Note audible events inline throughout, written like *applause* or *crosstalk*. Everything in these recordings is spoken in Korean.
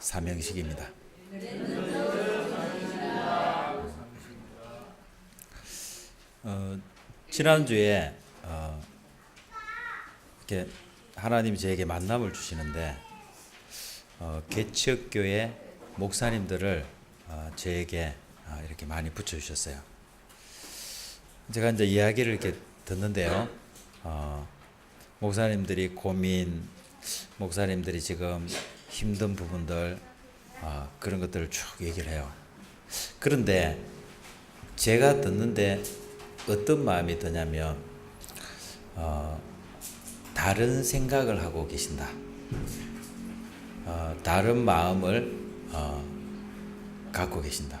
사명식입니다. 어, 지난주에 어, 이렇게 하나님이 저에게 만남을 주시는데 어, 개척교회 목사님들을 어, 저에게 어, 이렇게 많이 붙여주셨어요. 제가 이제 이야기를 이렇게 듣는데요. 어, 목사님들이 고민, 목사님들이 지금 힘든 부분들 어, 그런 것들을 쭉 얘기를 해요. 그런데 제가 듣는데 어떤 마음이 드냐면 어, 다른 생각을 하고 계신다. 어, 다른 마음을 어, 갖고 계신다.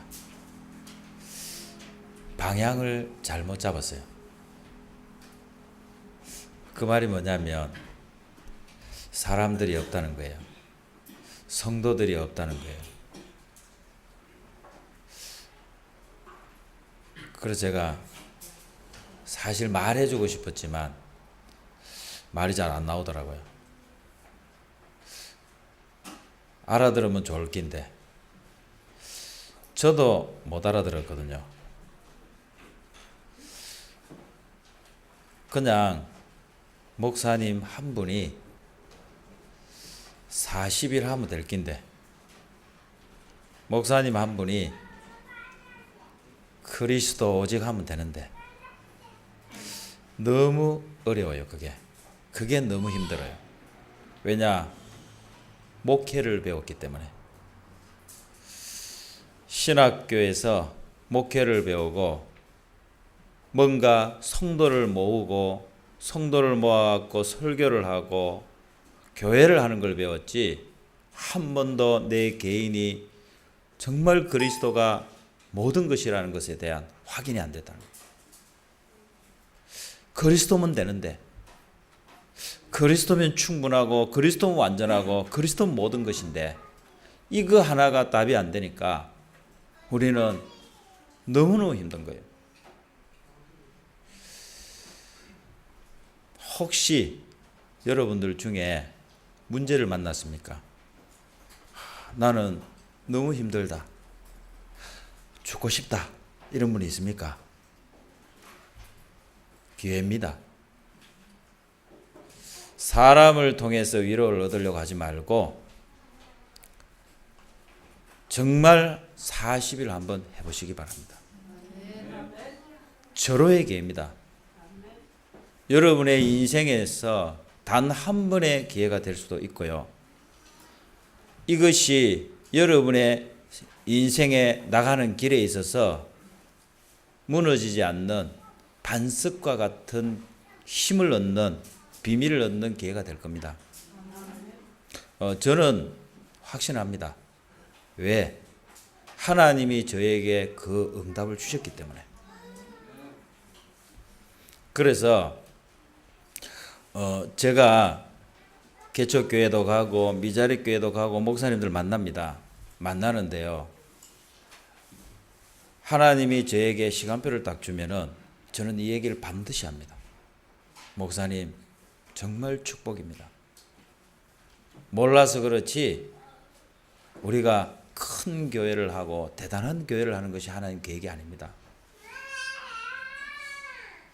방향을 잘못 잡았어요. 그 말이 뭐냐면 사람들이 없다는 거예요. 성도들이 없다는 거예요. 그래서 제가 사실 말해주고 싶었지만 말이 잘 안 나오더라고요. 알아들으면 좋을 낀데 저도 못 알아들었거든요. 그냥 목사님 한 분이 40일 하면 될 낀데. 목사님 한 분이 그리스도 오직 하면 되는데 너무 어려워요 그게. 그게 너무 힘들어요. 왜냐? 목회를 배웠기 때문에. 신학교에서 목회를 배우고 뭔가 성도를 모으고 성도를 모아갖고 설교를 하고 교회를 하는 걸 배웠지 한 번도 내 개인이 정말 그리스도가 모든 것이라는 것에 대한 확인이 안 됐다는 거예요. 그리스도면 되는데 그리스도면 충분하고 그리스도면 완전하고 그리스도면 모든 것인데 이거 하나가 답이 안 되니까 우리는 너무너무 힘든 거예요. 혹시 여러분들 중에 문제를 만났습니까? 나는 너무 힘들다. 죽고 싶다. 이런 분이 있습니까? 기회입니다. 사람을 통해서 위로를 얻으려고 하지 말고 정말 40일 한번 해보시기 바랍니다. 절호의 기회입니다. 여러분의 인생에서 단 한 번의 기회가 될 수도 있고요. 이것이 여러분의 인생에 나가는 길에 있어서 무너지지 않는 반석과 같은 힘을 얻는 비밀을 얻는 기회가 될 겁니다. 어, 저는 확신합니다. 왜? 하나님이 저에게 그 응답을 주셨기 때문에. 그래서 어, 제가 개척교회도 가고 미자리 교회도 가고 목사님들 만납니다. 만나는데요. 하나님이 저에게 시간표를 딱 주면은 저는 이 얘기를 반드시 합니다. 목사님, 정말 축복입니다. 몰라서 그렇지 우리가 큰 교회를 하고 대단한 교회를 하는 것이 하나님 계획이 아닙니다.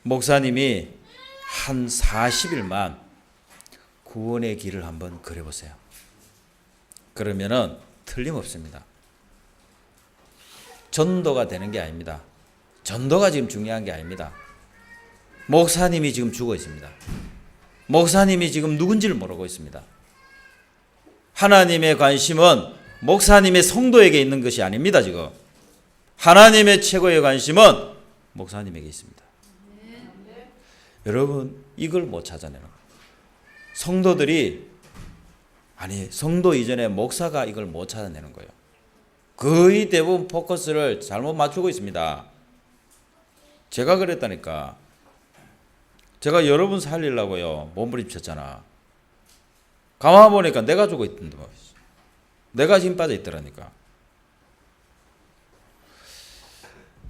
목사님이 한 40일만 구원의 길을 한번 그려보세요. 그러면은 틀림없습니다. 전도가 되는 게 아닙니다. 전도가 지금 중요한 게 아닙니다. 목사님이 지금 죽어 있습니다. 목사님이 지금 누군지를 모르고 있습니다. 하나님의 관심은 목사님의 성도에게 있는 것이 아닙니다, 지금. 하나님의 최고의 관심은 목사님에게 있습니다. 여러분, 이걸 못 찾아내는 거예요. 성도들이, 아니, 성도 이전에 목사가 이걸 못 찾아내는 거예요. 거의 대부분 포커스를 잘못 맞추고 있습니다. 제가 그랬다니까. 제가 여러분 살리려고요. 몸부림쳤잖아. 가만 보니까 내가 죽어 있던데 뭐. 내가 힘 빠져 있더라니까.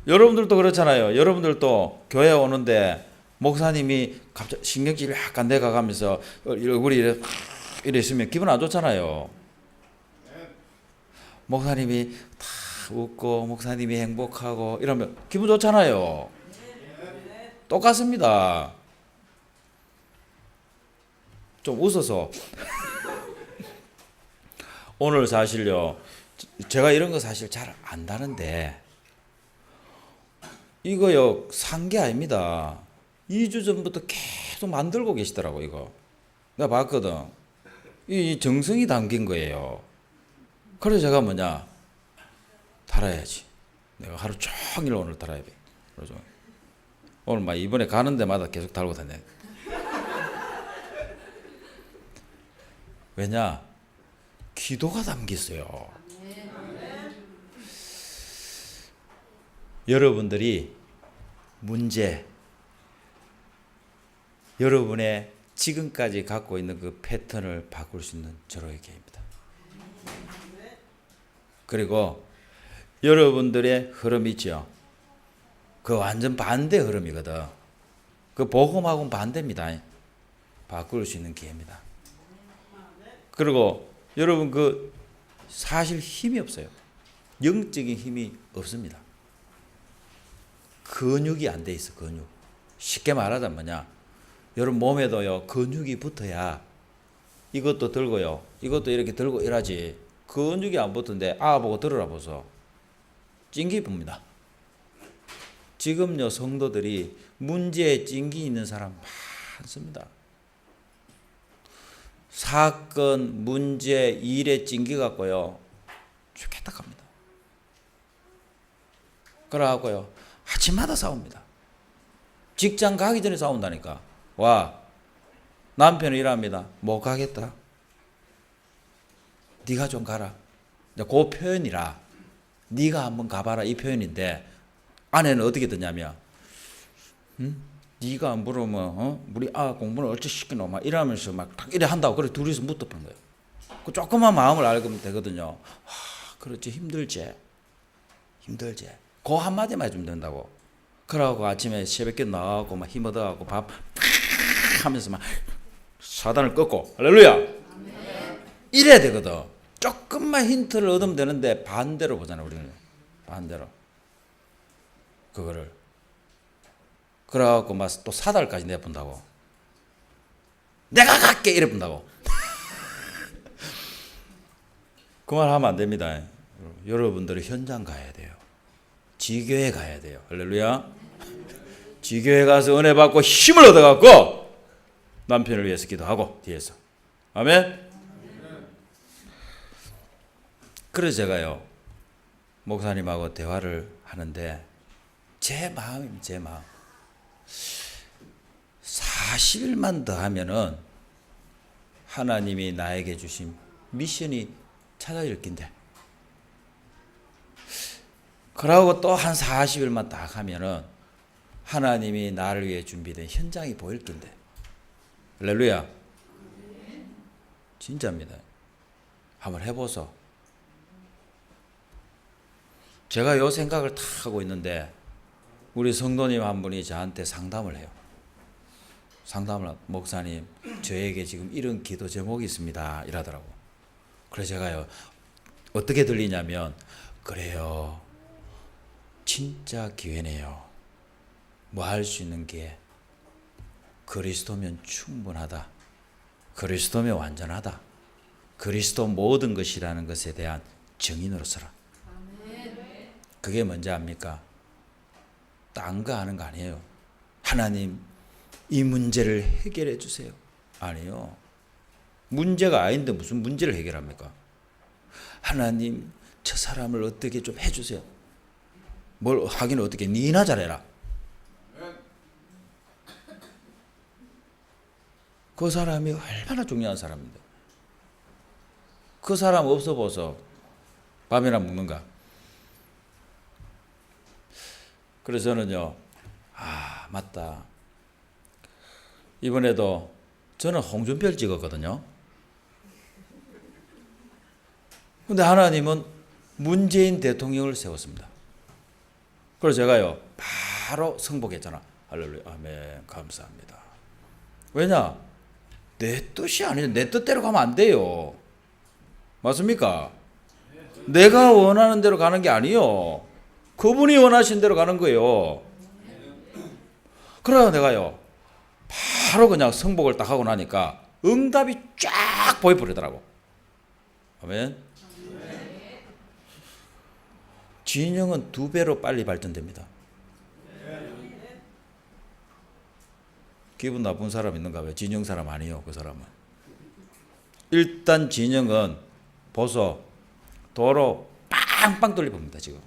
여러분들도 그렇잖아요. 여러분들도 교회 오는데 목사님이 갑자기 신경질이 약간 내가가면서 얼굴이 이래 이래 있으면 기분 안 좋잖아요. 목사님이 다 웃고 목사님이 행복하고 이러면 기분 좋잖아요. 똑같습니다. 좀 웃어서 *laughs* 오늘 사실요 제가 이런 거 사실 잘 안다는데 이거요 산 게 아닙니다. 2주 전부터 계속 만들고 계시더라고 이거. 내가 봤거든. 이 정성이 담긴 거예요. 그래서 제가 뭐냐 달아야지. 내가 하루 종일 오늘 달아야 돼. 종일. 오늘 막 이번에 가는 데마다 계속 달고 다녀. 왜냐? 기도가 담겨 있어요. 여러분들이 문제, 여러분의 지금까지 갖고 있는 그 패턴을 바꿀 수 있는 절호의 기회입니다. 그리고 여러분들의 흐름 있죠. 그 완전 반대 흐름이거든. 그 복음하고는 반대입니다. 바꿀 수 있는 기회입니다. 그리고 여러분 그 사실 힘이 없어요. 영적인 힘이 없습니다. 근육이 안 돼 있어 근육. 쉽게 말하자면 뭐냐? 여러분 몸에도요 근육이 붙어야 이것도 들고요 이것도 이렇게 들고 이러지 근육이 안 붙은데 아 보고 들으라 보소 찡기 붑니다. 지금요 성도들이 문제에 찡기 있는 사람 많습니다. 사건, 문제, 일에 찡기 갖고요 죽겠다 합니다. 그래갖고요 아침마다 싸웁니다. 직장 가기 전에 싸운다니까. 와 남편은 일합니다. 못 가겠다. 네가 좀 가라. 그 표현이라 네가 한번 가봐라 이 표현인데 아내는 어떻게 듣냐면 응? 네가 안 부르면 어? 우리 아 공부는 어찌 시키노 막 이러면서 막 딱 이래 한다고 그래 둘이서 묻어보는 거예요. 그 조그만 마음을 알면 되거든요. 아, 그렇지 힘들지 힘들지. 그 한마디만 해주면 된다고. 그러고 아침에 새벽에 나가고 막 힘 얻어가고 밥 하면서 막 사단을 꺾고 할렐루야. 이래야 되거든. 조금만 힌트를 얻으면 되는데 반대로 보잖아 우리는. 반대로. 그거를. 그래갖고 막 또 사달까지 내본다고. 내가 갈게! 이래 본다고. *laughs* 그 말 하면 안 됩니다. 여러분들이 현장 가야 돼요. 지교회 가야 돼요. 할렐루야. *laughs* 지교회 가서 은혜 받고 힘을 얻어갖고 남편을 위해서 기도하고 뒤에서. 아멘? 그래서 제가요 목사님하고 대화를 하는데 제 마음입니다 제 마음. 40일만 더 하면은 하나님이 나에게 주신 미션이 찾아질 낀데. 그러고 또 한 40일만 딱 하면은 하나님이 나를 위해 준비된 현장이 보일 낀데 할렐루야 진짜입니다 한번 해보소 제가 요 생각을 다 하고 있는데 우리 성도님 한 분이 저한테 상담을 해요. 상담을 하- 목사님 저에게 지금 이런 기도 제목이 있습니다. 이러더라고. 그래서 제가요 어떻게 들리냐면 그래요. 진짜 기회네요. 뭐 할 수 있는 게 그리스도면 충분하다. 그리스도면 완전하다. 그리스도 모든 것이라는 것에 대한 증인으로 서라. 그게 뭔지 압니까? 딴 거 하는 거 아니에요. 하나님, 이 문제를 해결해 주세요. 아니요. 문제가 아닌데 무슨 문제를 해결합니까? 하나님, 저 사람을 어떻게 좀 해주세요. 뭘 하긴 어떻게, 니나 잘해라. 그 사람이 얼마나 중요한 사람인데. 그 사람 없어 보소. 밥이나 먹는가? 그래서 저는요, 아, 맞다. 이번에도 저는 홍준표를 찍었거든요. 근데 하나님은 문재인 대통령을 세웠습니다. 그래서 제가요, 바로 성복했잖아. 할렐루야, 아멘, 감사합니다. 왜냐? 내 뜻이 아니죠. 내 뜻대로 가면 안 돼요. 맞습니까? 내가 원하는 대로 가는 게 아니요. 그분이 원하신 대로 가는 거예요. 그래서 내가요. 바로 그냥 성복을 딱 하고 나니까 응답이 쫙 보여버리더라고. 아멘. 진영은 두 배로 빨리 발전됩니다. 기분 나쁜 사람 있는가 봐요. 진영 사람 아니에요. 그 사람은. 일단 진영은 보소 도로 빵빵 뚫려 봅니다. 지금.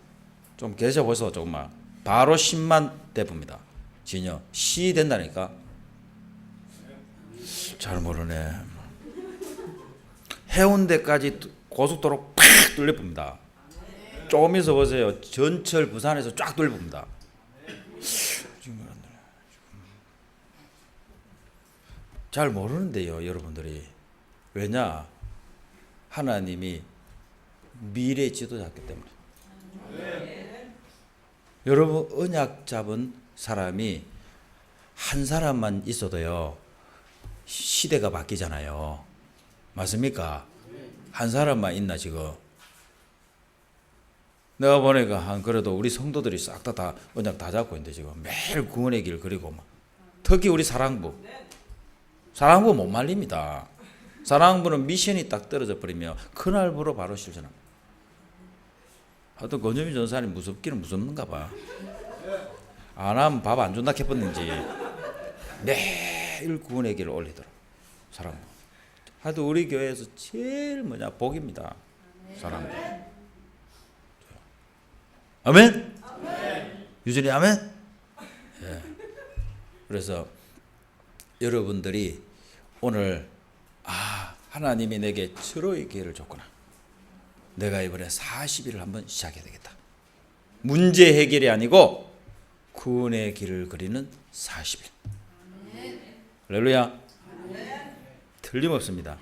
좀 계셔 보소 조금만. 바로 10만 대 봅니다. 진영. 시 된다니까. 잘 모르네. 해운대까지 고속도로 팍 뚫려 봅니다. 조금 있어 보세요. 전철 부산에서 쫙 뚫려 봅니다. 잘 모르는데요, 여러분들이. 왜냐? 하나님이 미래 지도자였기 때문에. 여러분, 언약 잡은 사람이 한 사람만 있어도요, 시대가 바뀌잖아요. 맞습니까? 한 사람만 있나, 지금? 내가 보니까 한 그래도 우리 성도들이 싹 다 다 언약 다 잡고 있는데 지금 매일 구원의 길 그리고 막 특히 우리 사랑부 사랑부 못 말립니다. 사랑부는 미션이 딱 떨어져 버리면 그날부로 바로 실천합니다. 하여튼 권정민 전사님 무섭기는 무섭는가 봐. 안 하면 밥 안 준다 했었는지 매일 구원의 길을 올리더라. 사랑부. 하여튼 우리 교회에서 제일 뭐냐 복입니다. 사랑부. 아멘? 유진이 아멘? 예. 그래서 여러분들이 오늘 아 하나님이 내게 철호의 기회를 줬구나. 내가 이번에 40일을 한번 시작해야 되겠다. 문제 해결이 아니고 구원의 길을 그리는 40일. 할렐루야. 틀림없습니다.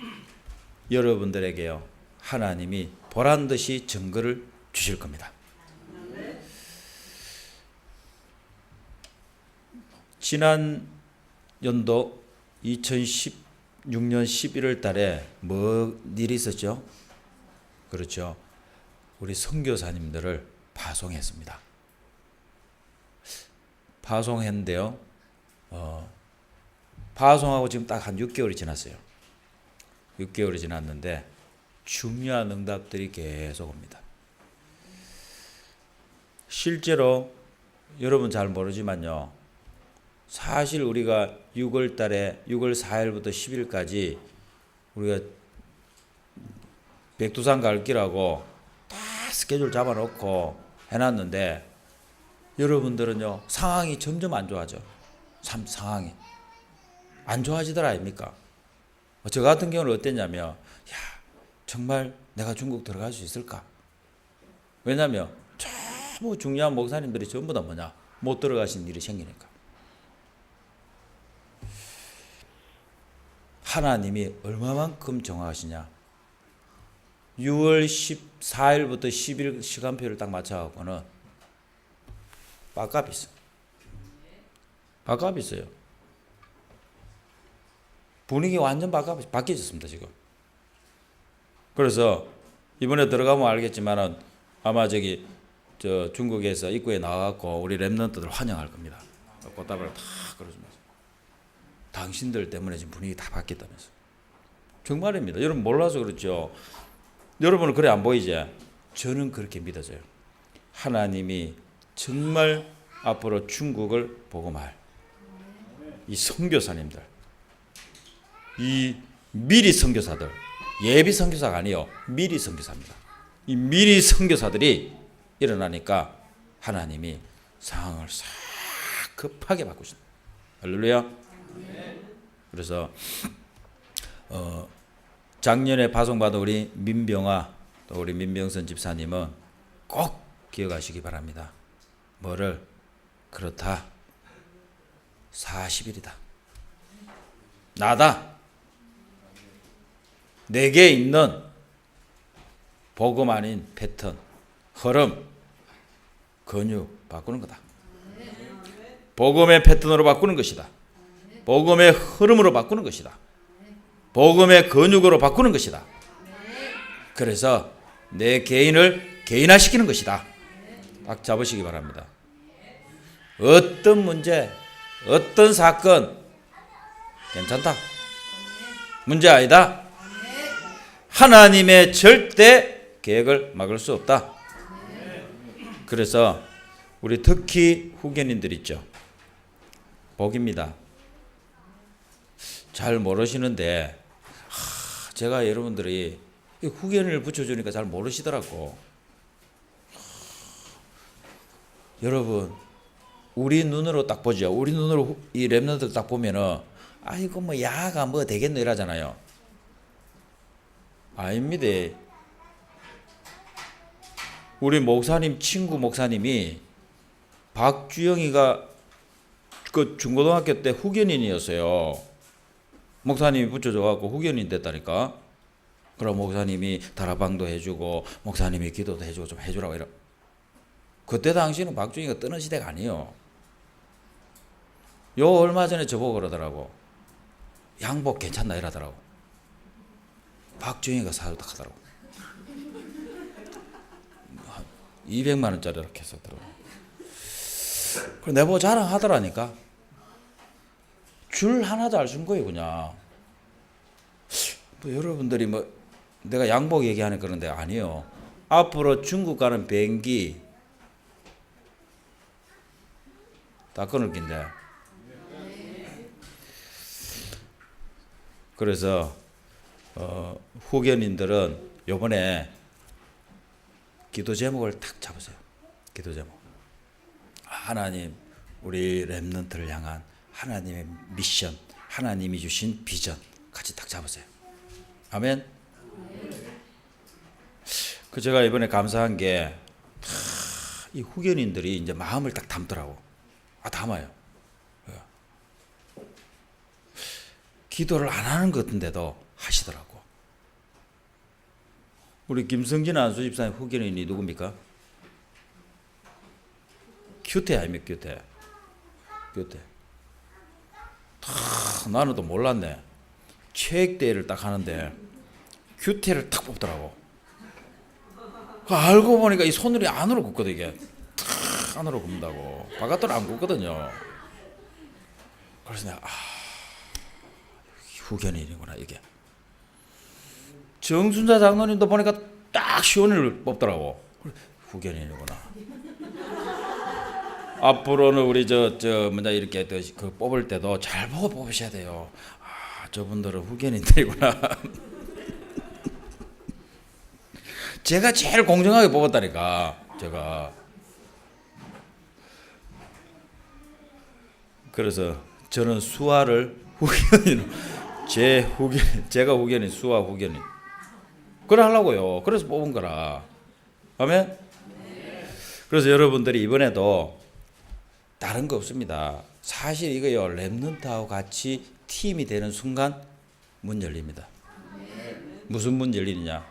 여러분들에게요 하나님이 보란 듯이 증거를 주실 겁니다. 지난 연도 2016년 11월 달에 뭐 일이 있었죠? 그렇죠. 우리 선교사님들을 파송했습니다. 파송했는데요. 어, 파송하고 지금 딱 한 6개월이 지났어요. 6개월이 지났는데 중요한 응답들이 계속 옵니다. 실제로 여러분 잘 모르지만요. 사실 우리가 6월 달에 6월 4일부터 10일까지 우리가 백두산 갈 길하고 다 스케줄 잡아놓고 해놨는데 여러분들은요 상황이 점점 안 좋아져 참 상황이 안 좋아지더라 아닙니까? 저 같은 경우는 어땠냐면 야 정말 내가 중국 들어갈 수 있을까? 왜냐하면 너무 중요한 목사님들이 전부 다 뭐냐 못 들어가신 일이 생기니까 하나님이 얼마만큼 정확하시냐? 6월 14일부터 10일 시간표를 딱 맞춰갖고는 빡값 있어 빡값 있어요. 분위기 완전 빡값 바뀌어졌습니다 지금. 그래서 이번에 들어가면 알겠지만은 아마 저기 저 중국에서 입구에 나와갖고 우리 랩런트들 환영할 겁니다. 꽃다발을 다 걸어주면서 당신들 때문에 지금 분위기 다 바뀌었다면서 정말입니다. 여러분 몰라서 그렇죠. 여러분은 그래 안 보이지? 저는 그렇게 믿어져요. 하나님이 정말 앞으로 중국을 보고 말 이 선교사님들 이 미리 선교사들 예비 선교사가 아니요 미리 선교사입니다. 이 미리 선교사들이 일어나니까 하나님이 상황을 싹 급하게 바꾸신다. 할렐루야. 그래서 어, 작년에 파송받은 우리 민병아 또 우리 민병선 집사님은 꼭 기억하시기 바랍니다. 뭐를 그렇다. 40일이다. 나다. 내게 있는 복음 아닌 패턴, 흐름, 근육 바꾸는 거다. 복음의 패턴으로 바꾸는 것이다. 복음의 흐름으로 바꾸는 것이다. 복음의 근육으로 바꾸는 것이다. 그래서 내 개인을 개인화시키는 것이다. 딱 잡으시기 바랍니다. 어떤 문제, 어떤 사건 괜찮다. 문제 아니다. 하나님의 절대 계획을 막을 수 없다. 그래서 우리 특히 후견인들 있죠. 복입니다. 잘 모르시는데 하, 제가 여러분들이 이 후견을 붙여주니까 잘 모르시더라고. 하, 여러분 우리 눈으로 딱 보죠. 우리 눈으로 후- 이 랩런트 딱 보면은 아이고 뭐 야가 뭐 되겠노 이러잖아요. 아닙니다. 우리 목사님 친구 목사님이 박주영이가 그 중고등학교 때 후견인이었어요. 목사님이 붙여줘 갖고 후견인 됐다니까. 그럼 목사님이 다락방도 해주고 목사님이 기도도 해주고 좀 해주라고 이러. 그때 당시는 박주영이가 뜨는 시대가 아니에요. 요 얼마 전에 저보고 그러더라고. 양복 괜찮나 이러더라고. 박주영이가 사줬다 하더라고. 200만 원짜리 이렇게 썼더라고. 그 내보고 자랑하더라니까. 줄 하나도 안 준 거예요, 그냥. 뭐 여러분들이 뭐 내가 양복 얘기하는 그런데 아니요. 앞으로 중국 가는 비행기 다 끊을 긴데. 그래서 어, 후견인들은 요번에 기도 제목을 탁 잡으세요. 기도 제목. 하나님 우리 렘넌트를 향한 하나님의 미션, 하나님이 주신 비전 같이 딱 잡으세요. 아멘. 그 제가 이번에 감사한 게 이 후견인들이 이제 마음을 딱 담더라고. 아 담아요. 예. 기도를 안 하는 것 같은데도 하시더라고. 우리 김성진 안수 집사님 후견인이 누굽니까? 규태 아닙니까 규태? 규태. 다 나는 또 몰랐네. 체액대회를 딱 하는데 규태를 탁 뽑더라고. 그 알고 보니까 이 손으로 안으로 굽거든 이게. 탁 안으로 굽는다고. 바깥으로 안 굽거든요. 그래서 내가 아 후견인이구나 이게. 정순자 장로님도 보니까 딱 시원을 뽑더라고. 후견인이구나. 앞으로는 우리 저저 뭐냐 이렇게 그- 그 뽑을 때도 잘 보고 뽑으셔야 돼요. 아 저분들은 후견인들이구나. *laughs* 제가 제일 공정하게 뽑았다니까 제가. 그래서 저는 수화를 후견인 제 후견 제가 후견인 수화 후견인 그래 하려고요. 그래서 뽑은 거라. 아멘. 그래서 여러분들이 이번에도 다른 거 없습니다. 사실 이거요 랩넌트하고 같이 팀이 되는 순간 문 열립니다. 무슨 문 열리느냐?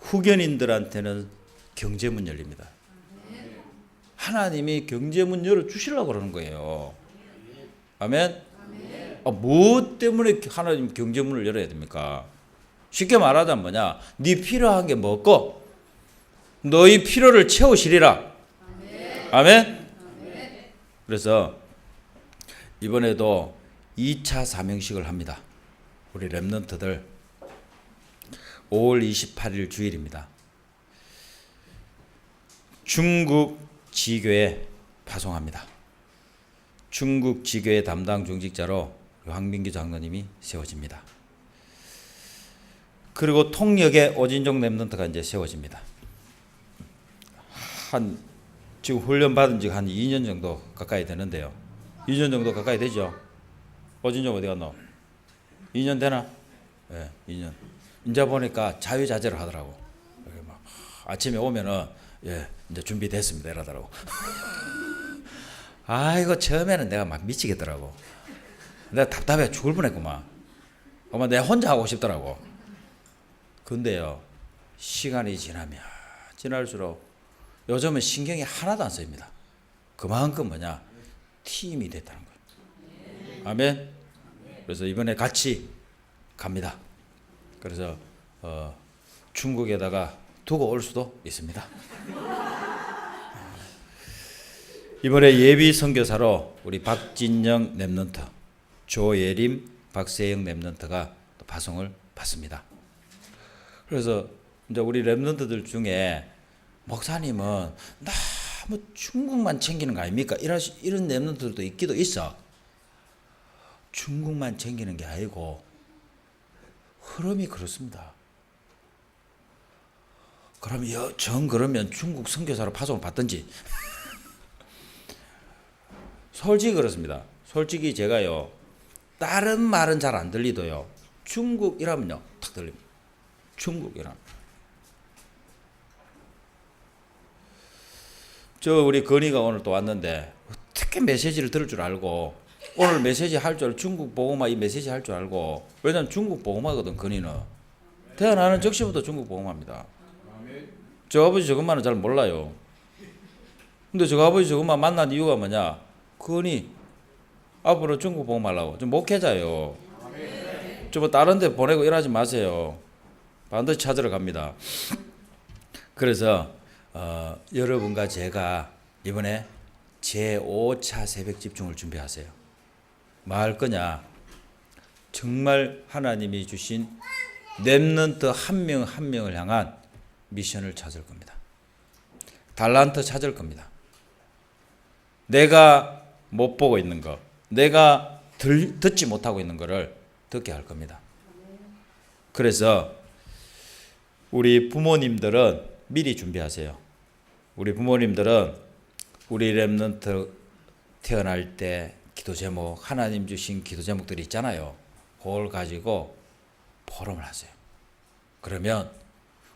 후견인들한테는 경제 문 열립니다. 하나님이 경제 문 열어 주시려고 그러는 거예요. 아멘. 아, 뭐 때문에 하나님 경제 문을 열어야 됩니까? 쉽게 말하자면 뭐냐? 네 필요한 게 뭐고 너희 필요를 채우시리라. 아멘. 그래서 이번에도 2차 사명식을 합니다. 우리 렘넌트들 5월 28일 주일입니다. 중국 지교에 파송합니다. 중국 지교의 담당 중직자로 황민규 장로님이 세워집니다. 그리고 통역에 오진종 랩런트가 이제 세워집니다. 한 지금 훈련 받은 지 한 2년 정도 가까이 되는데요. 2년 정도 가까이 되죠. 오진종 어디 갔노? 2년 되나? 예, 2년. 이제 보니까 자유자재를 하더라고. 막 아침에 오면은 예, 이제 준비됐습니다 이러더라고. *laughs* 아이고 처음에는 내가 막 미치겠더라고. 내가 답답해 죽을 뻔했구만. 아마 내가 혼자 하고 싶더라고. 근데요 시간이 지나면 지날수록 요즘은 신경이 하나도 안 쓰입니다. 그만큼 뭐냐 팀이 됐다는 거예요. 아멘. 그래서 이번에 같이 갑니다. 그래서 어, 중국에다가 두고 올 수도 있습니다. 이번에 예비 선교사로 우리 박진영 랩런트, 조예림, 박세영 랩런트가 또 파송을 받습니다. 그래서 이제 우리 랩런트들 중에 목사님은 너무 중국만 챙기는 거 아닙니까? 이런 이런 랩런트들도 있기도 있어. 중국만 챙기는 게 아니고 흐름이 그렇습니다. 그럼 여, 정 그러면 중국 선교사로 파송을 받든지 *laughs* 솔직히 그렇습니다. 솔직히 제가요 다른 말은 잘 안 들리도요 중국이라면요 탁 들립니다. 중국이라면 저 우리 건이가 오늘 또 왔는데 어떻게 메시지를 들을 줄 알고 오늘 메시지 할 줄 중국 보고마 이 메시지 할 줄 알고 왜냐면 중국 보고마거든 건이는 태어나는 적시부터 중국 보고마입니다. 저 아버지 저것만은 잘 몰라요. 근데 저 아버지 저것만 만난 이유가 뭐냐? 건이 앞으로 중국 보고 말라고 좀 목회자요. 좀 다른 데 보내고 일하지 마세요. 반드시 찾으러 갑니다. 그래서 어, 여러분과 제가 이번에 제 5차 새벽 집중을 준비하세요. 뭐할 거냐? 정말 하나님이 주신 렘넌트 한 명 한 명을 향한 미션을 찾을 겁니다. 달란트 찾을 겁니다. 내가 못 보고 있는 거, 내가 들, 듣지 못하고 있는 거를 듣게 할 겁니다. 그래서 우리 부모님들은 미리 준비하세요. 우리 부모님들은 우리 렘넌트 태어날 때 기도 제목 하나님 주신 기도 제목들이 있잖아요. 그걸 가지고 포럼을 하세요. 그러면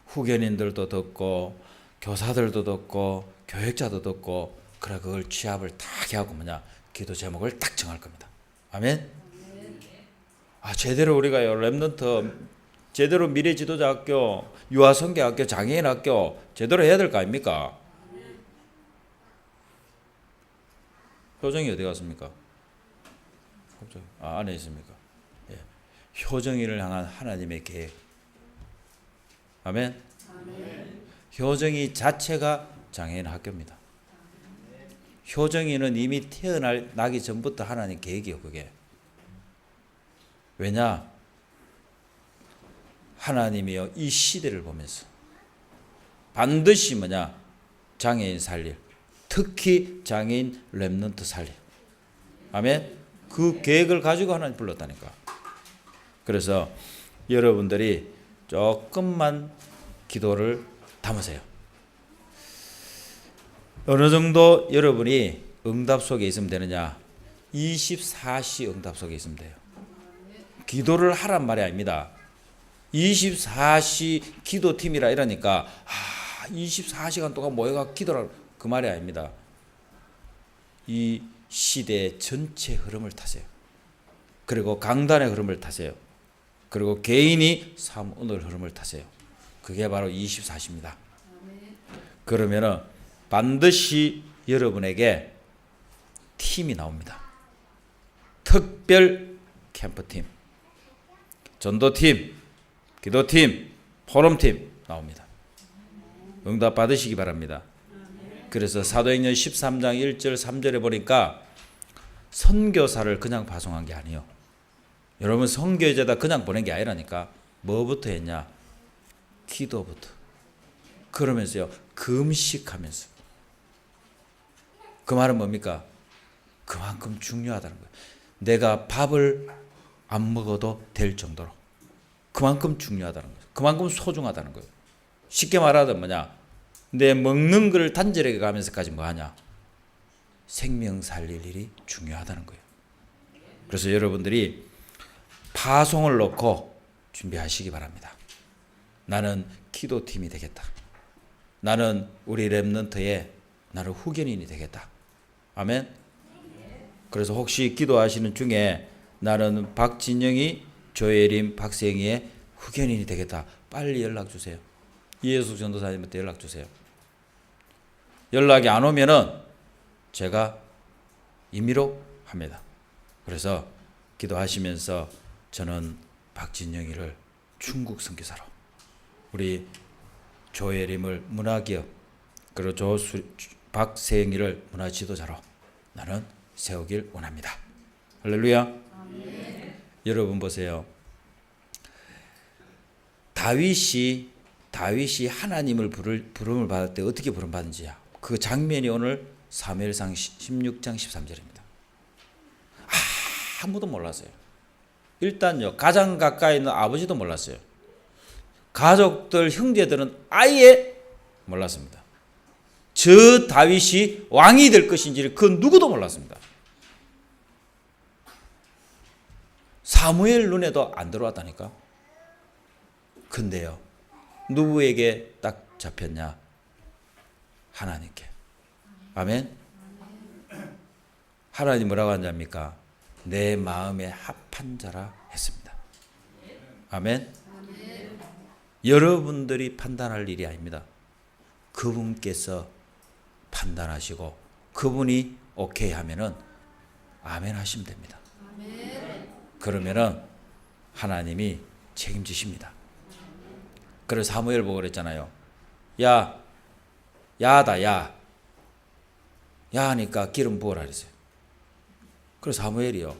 후견인들도 듣고 교사들도 듣고 교육자도 듣고 그래 그걸 취합을 다 하고 뭐냐 기도 제목을 딱 정할 겁니다. 아멘. 아 제대로 우리가요 렘넌트 제대로 미래 지도자 학교 유아성교 학교 장애인 학교 제대로 해야 될 거 아닙니까? 효정이 어디 갔습니까? 갑자기 아 안에 있습니까? 예. 효정이를 향한 하나님의 계획. 아멘. 효정이 자체가 장애인 학교입니다. 효정이는 이미 태어날 나기 전부터 하나님 계획이요 그게. 왜냐? 하나님이요 이 시대를 보면서 반드시 뭐냐? 장애인 살릴 특히 장애인 렘넌트 살릴. 아멘? 그 계획을 가지고 하나님 불렀다니까. 그래서 여러분들이 조금만 기도를 담으세요. 어느 정도 여러분이 응답 속에 있으면 되느냐? 24시 응답 속에 있으면 돼요. 기도를 하란 말이 아닙니다 24시 기도팀이라 이러니까 아, 24시간 동안 모여가 기도라 그 말이 아닙니다. 이 시대의 전체 흐름을 타세요. 그리고 강단의 흐름을 타세요. 그리고 개인이 삶오늘 흐름을 타세요. 그게 바로 24시입니다. 그러면은 반드시 여러분에게 팀이 나옵니다. 특별 캠프팀, 전도팀, 기도팀, 포럼팀 나옵니다. 응답 받으시기 바랍니다. 그래서 사도행전 13장 1절 3절에 보니까 선교사를 그냥 파송한 게 아니요. 여러분 선교제다 그냥 보낸 게 아니라니까. 뭐부터 했냐? 기도부터. 그러면서요. 금식하면서. 그 말은 뭡니까? 그만큼 중요하다는 거예요. 내가 밥을 안 먹어도 될 정도로. 그만큼 중요하다는 거예요. 그만큼 소중하다는 거예요. 쉽게 말하면 뭐냐? 내 먹는 걸 단절해 가면서까지 뭐 하냐? 생명 살릴 일이 중요하다는 거예요. 그래서 여러분들이 파송을 놓고 준비하시기 바랍니다. 나는 기도팀이 되겠다. 나는 우리 랩런트의 나는 후견인이 되겠다. 아멘. 그래서 혹시 기도하시는 중에 나는 박진영이 조혜림, 박생희의 후견인이 되겠다. 빨리 연락 주세요. 이예수 전도사님한테 연락 주세요. 연락이 안 오면은 제가 임의로 합니다. 그래서 기도하시면서 저는 박진영이를 중국 선교사로 우리 조혜림을 문화기업 그리고 조수 박세영이를 문화지도자로 나는 세우길 원합니다. 할렐루야. 여러분 보세요. 다윗이 다윗이 하나님을 부를 부름을 받을 때 어떻게 부름 받은지야. 그 장면이 오늘 사무엘상 16장 13절입니다. 아무도 몰랐어요. 일단요 가장 가까이 있는 아버지도 몰랐어요. 가족들 형제들은 아예 몰랐습니다. 저 다윗이 왕이 될 것인지를 그 누구도 몰랐습니다. 사무엘 눈에도 안 들어왔다니까. 근데요 누구에게 딱 잡혔냐? 하나님께. 아멘. 하나님 뭐라고 하냐입니까? 내 마음에 합한 자라 했습니다. 아멘. 여러분들이 판단할 일이 아닙니다. 그분께서 판단하시고 그분이 오케이 하면은 아멘 하시면 됩니다. 그러면은 하나님이 책임지십니다. 그래서 사무엘 보고 그랬잖아요. 야, 야다, 야. 야 하니까 기름 부어라 그랬어요. 그래서 사무엘이요.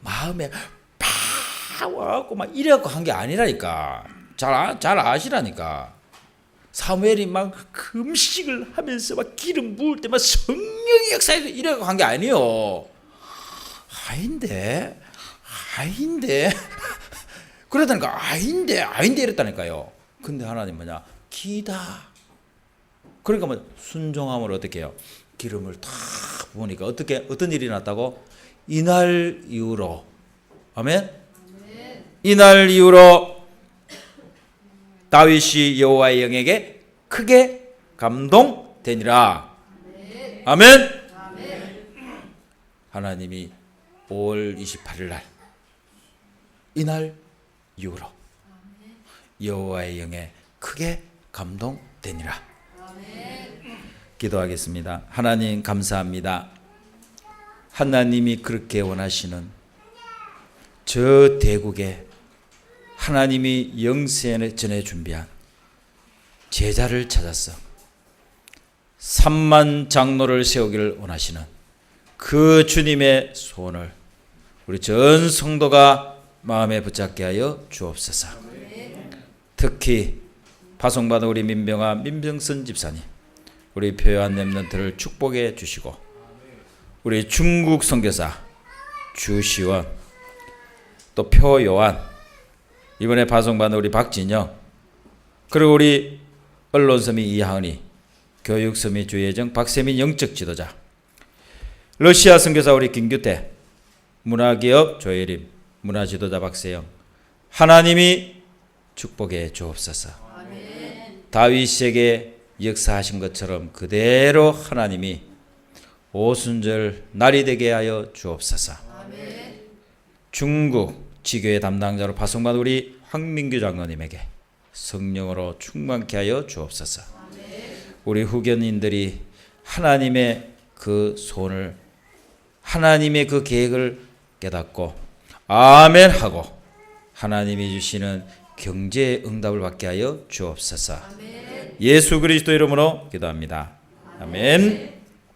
마음에 팍 와갖고 막 이래갖고 한 게 아니라니까. 잘, 아, 잘 아시라니까. 사무엘이 막 금식을 하면서 막 기름 부을 때 막 성령의 역사에서 이래갖고 한 게 아니에요. 아닌데, 아닌데. *laughs* 그러다니까, 아닌데, 아닌데 이랬다니까요. 근데 하나님 뭐냐? 기다. 그러니까 뭐 순종함을 어떻게 해요? 기름을 탁 부으니까 어떻게 어떤 일이 났다고? 이날 이후로 아멘. 이날 이후로 다윗이 여호와의 영에게 크게 감동되니라. 아멘. 하나님이 5월 28일 날 이날 이후로 여호와의 영에 크게 감동되니라. 기도하겠습니다. 하나님 감사합니다. 하나님이 그렇게 원하시는 저 대국에 하나님이 영세에 전에 준비한 제자를 찾았어. 3만 장로를 세우기를 원하시는 그 주님의 소원을 우리 전 성도가 마음에 붙잡게 하여 주옵소서. 특히 파송받은 우리 민병아 민병선 집사님 우리 표요한 렘넌트를 축복해 주시고 우리 중국 선교사 주시원 또 표요한 이번에 파송받은 우리 박진영 그리고 우리 언론서미 이하은이 교육서미 주예정 박세민 영적 지도자 러시아 선교사 우리 김규태 문화기업 조혜림 문화 지도자 박세영 하나님이 축복해 주옵소서 다윗에게 역사하신 것처럼 그대로 하나님이 오순절 날이 되게 하여 주옵소서. 중국 지교의 담당자로 파송받은 우리 황민규 장로님에게 성령으로 충만케 하여 주옵소서. 우리 후견인들이 하나님의 그 손을 하나님의 그 계획을 깨닫고 아멘 하고 하나님이 주시는 경제의 응답을 받게 하여 주옵소서. 예수 그리스도 이름으로 기도합니다. 아멘.